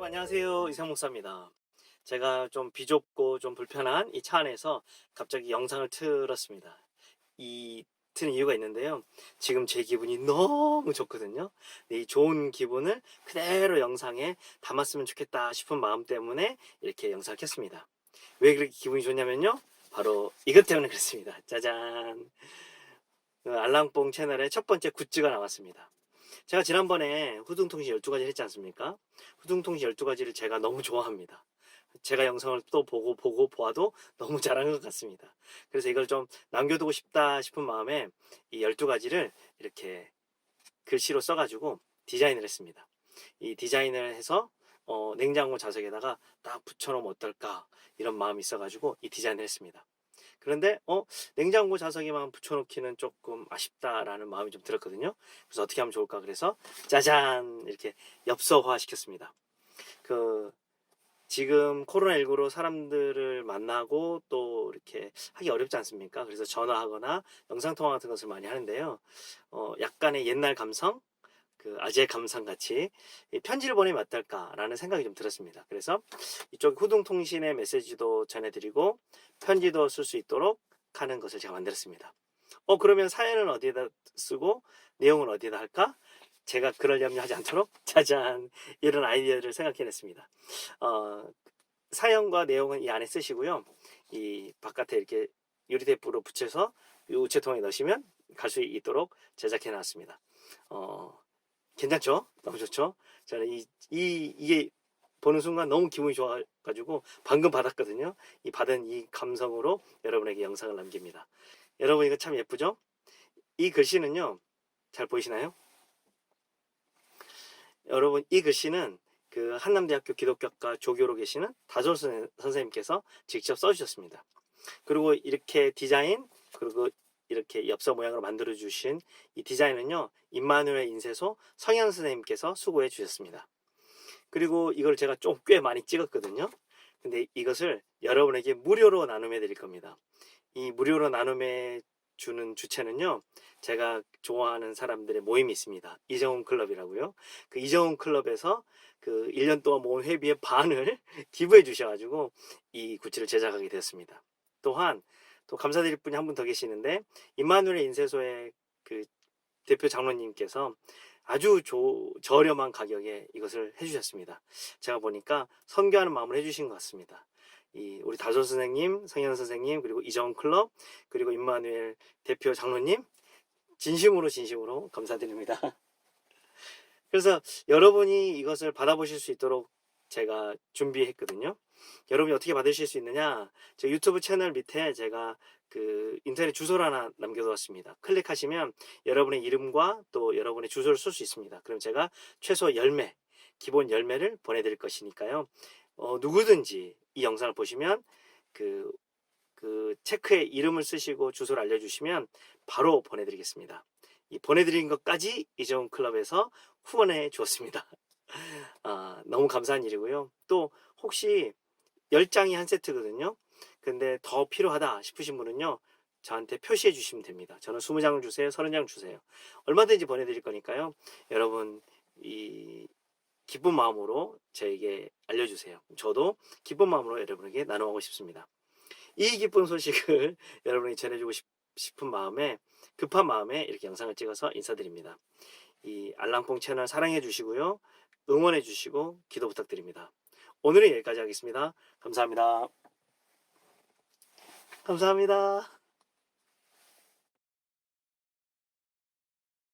여러분 안녕하세요 이상 목사입니다. 제가 좀 비좁고 좀 불편한 이 차 안에서 갑자기 영상을 틀었습니다. 이 트는 이유가 있는데요. 지금 제 기분이 너무 좋거든요. 이 좋은 기분을 그대로 영상에 담았으면 좋겠다 싶은 마음 때문에 이렇게 영상을 켰습니다. 왜 그렇게 기분이 좋냐면요. 바로 이것 때문에 그렇습니다. 짜잔. 그 알랑뽕 채널의 첫 번째 굿즈가 나왔습니다. 제가 지난번에 후둥통신 12가지 했지 않습니까? 후둥통신 12가지를 제가 너무 좋아합니다. 제가 영상을 또 보고 보고 보아도 너무 잘한 것 같습니다. 그래서 이걸 좀 남겨두고 싶다 싶은 마음에 이 12가지를 이렇게 글씨로 써가지고 디자인을 했습니다. 이 디자인을 해서 어, 냉장고 자석에다가 딱 붙여놓으면 어떨까 이런 마음이 있어가지고 이 디자인을 했습니다. 그런데 어 냉장고 자석에만 붙여놓기는 조금 아쉽다라는 마음이 좀 들었거든요. 그래서 어떻게 하면 좋을까 그래서 짜잔 이렇게 엽서화 시켰습니다. 그 지금 코로나19로 사람들을 만나고 또 이렇게 하기 어렵지 않습니까? 그래서 전화하거나 영상통화 같은 것을 많이 하는데요. 어, 약간의 옛날 감성, 그 아재 감상 같이 이 편지를 보내면 어떨까라는 생각이 좀 들었습니다. 그래서 이쪽 후둥통신의 메시지도 전해드리고 편지도 쓸 수 있도록 하는 것을 제가 만들었습니다. 어 그러면 사연은 어디에다 쓰고 내용은 어디에다 할까? 제가 그럴 염려 하지 않도록 짜잔 이런 아이디어를 생각해냈습니다. 어, 사연과 내용은 이 안에 쓰시고요. 이 바깥에 이렇게 유리테이프로 붙여서 이 우체통에 넣으시면 갈 수 있도록 제작해 놨습니다. 어, 괜찮죠? 너무 좋죠? 저는 이, 이, 이게 보는 순간 너무 기분이 좋아가지고 방금 받았거든요. 이 받은 이 감성으로 여러분에게 영상을 남깁니다. 여러분 이거 참 예쁘죠? 이 글씨는요, 잘 보이시나요? 여러분 이 글씨는 그 한남대학교 기독교과 조교로 계시는 다솔 선- 선생님께서 직접 써주셨습니다. 그리고 이렇게 디자인 그리고 이렇게 엽서 모양으로 만들어 주신 이 디자인은요 임마누엘 인쇄소 성현 선생님께서 수고해 주셨습니다. 그리고 이걸 제가 좀 꽤 많이 찍었거든요. 근데 이것을 여러분에게 무료로 나눔해 드릴 겁니다. 이 무료로 나눔해 주는 주체는요. 제가 좋아하는 사람들의 모임이 있습니다. 이정훈 클럽이라고요. 그 이정훈 클럽에서 그 1년 동안 모은 회비의 반을 기부해 주셔가지고 이 굿즈를 제작하게 되었습니다. 또한 또 감사드릴 분이 한 분 더 계시는데 임마누엘 인쇄소의 그 대표 장로님께서 아주 조, 저렴한 가격에 이것을 해주셨습니다. 제가 보니까 선교하는 마음을 해주신 것 같습니다. 이 우리 다솔 선생님, 성현 선생님, 그리고 이정훈 클럽, 그리고 임마누엘 대표 장로님 진심으로 진심으로 감사드립니다. 그래서 여러분이 이것을 받아보실 수 있도록 제가 준비했거든요. 여러분이 어떻게 받으실 수 있느냐? 제 유튜브 채널 밑에 제가 그 인터넷 주소를 하나 남겨두었습니다. 클릭하시면 여러분의 이름과 또 여러분의 주소를 쓸 수 있습니다. 그럼 제가 최소 10매, 기본 10매를 보내드릴 것이니까요. 어, 누구든지 이 영상을 보시면 그, 그 체크에 이름을 쓰시고 주소를 알려주시면 바로 보내드리겠습니다. 이 보내드린 것까지 이정 클럽에서 후원해 주었습니다. 아, 너무 감사한 일이고요. 또 혹시 10장이 한 세트거든요. 근데 더 필요하다 싶으신 분은요. 저한테 표시해 주시면 됩니다. 저는 20장을 주세요. 30장 주세요. 얼마든지 보내드릴 거니까요. 여러분 이 기쁜 마음으로 저에게 알려주세요. 저도 기쁜 마음으로 여러분에게 나눠가고 싶습니다. 이 기쁜 소식을 여러분에게 전해주고 싶, 싶은 마음에 급한 마음에 이렇게 영상을 찍어서 인사드립니다. 이 알랑뽕 채널 사랑해 주시고요. 응원해 주시고 기도 부탁드립니다. 오늘은 여기까지 하겠습니다. 감사합니다. 감사합니다.